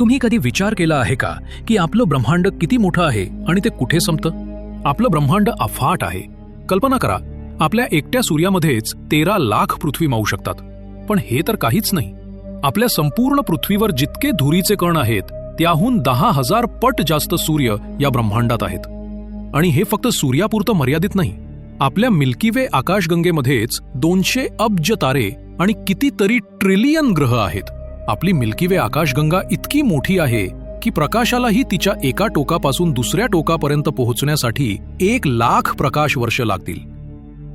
तुम्ही कधी विचार केला आहे का की आपलं ब्रह्मांड किती मोठं आहे आणि ते कुठे संपतं? आपलं ब्रह्मांड अफाट आहे. कल्पना करा आपल्या एकट्या सूर्यामध्येच तेरा लाख पृथ्वी मावू शकतात. पण हे तर काहीच नाही. आपल्या संपूर्ण पृथ्वीवर जितके धुरीचे कण आहेत त्याहून दहा हजार पट जास्त सूर्य या ब्रह्मांडात आहेत. आणि हे फक्त सूर्यापुरतं मर्यादित नाही. आपल्या मिल्की वे आकाशगंगेमध्येच दोनशे अब्ज तारे आणि कितीतरी ट्रिलियन ग्रह आहेत. आपली मिल्की वे आकाशगंगा इतकी मोठी आहे की प्रकाशालाही तिच्या एका टोकापासून दुसऱ्या टोकापर्यंत पोहोचण्यासाठी एक लाख प्रकाश वर्ष लागतील.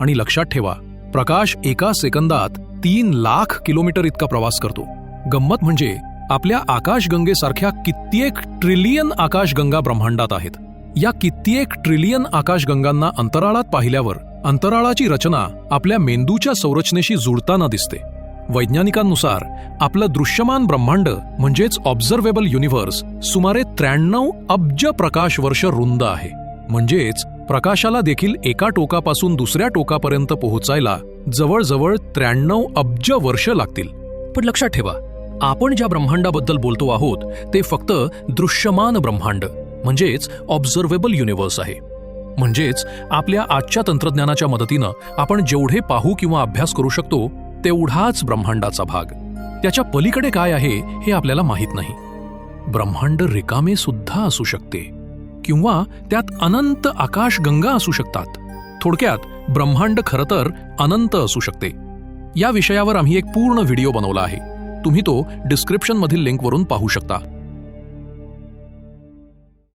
आणि लक्षात ठेवा प्रकाश एका सेकंदात तीन लाख किलोमीटर इतका प्रवास करतो. गंमत म्हणजे आपल्या आकाशगंगेसारख्या कित्येक ट्रिलियन आकाशगंगा ब्रह्मांडात आहेत. या कित्येक ट्रिलियन आकाशगंगांना अंतराळात पाहिल्यावर अंतराळाची रचना आपल्या मेंदूच्या संरचनेशी जुळताना दिसते. वैज्ञानिकांनुसार आपलं दृश्यमान ब्रह्मांड म्हणजेच ऑब्झर्वेबल युनिव्हर्स सुमारे त्र्याण्णव अब्ज प्रकाश वर्ष रुंद आहे. म्हणजेच प्रकाशाला देखील एका टोकापासून दुसऱ्या टोकापर्यंत पोहोचायला जवळजवळ त्र्याण्णव अब्ज वर्ष लागतील. पण लक्षात ठेवा आपण ज्या ब्रह्मांडाबद्दल बोलतो आहोत ते फक्त दृश्यमान ब्रह्मांड म्हणजेच ऑब्झर्वेबल युनिव्हर्स आहे. म्हणजेच आपल्या आजच्या तंत्रज्ञानाच्या मदतीनं आपण जेवढे पाहू किंवा अभ्यास करू शकतो तेवढाच ब्रह्मांडाचा भाग. त्याच्या पलीकडे काय आहे हे आपल्याला माहीत नाही. ब्रह्मांड रिकामे सुद्धा असू शकते. किंवा त्यात अनंत आकाशगंगा असू शकतात. थोडक्यात ब्रह्मांड खरं तर अनंत असू शकते. या विषयावर आम्ही एक पूर्ण व्हिडिओ बनवला आहे. तुम्ही तो डिस्क्रिप्शनमधील लिंकवरून पाहू शकता.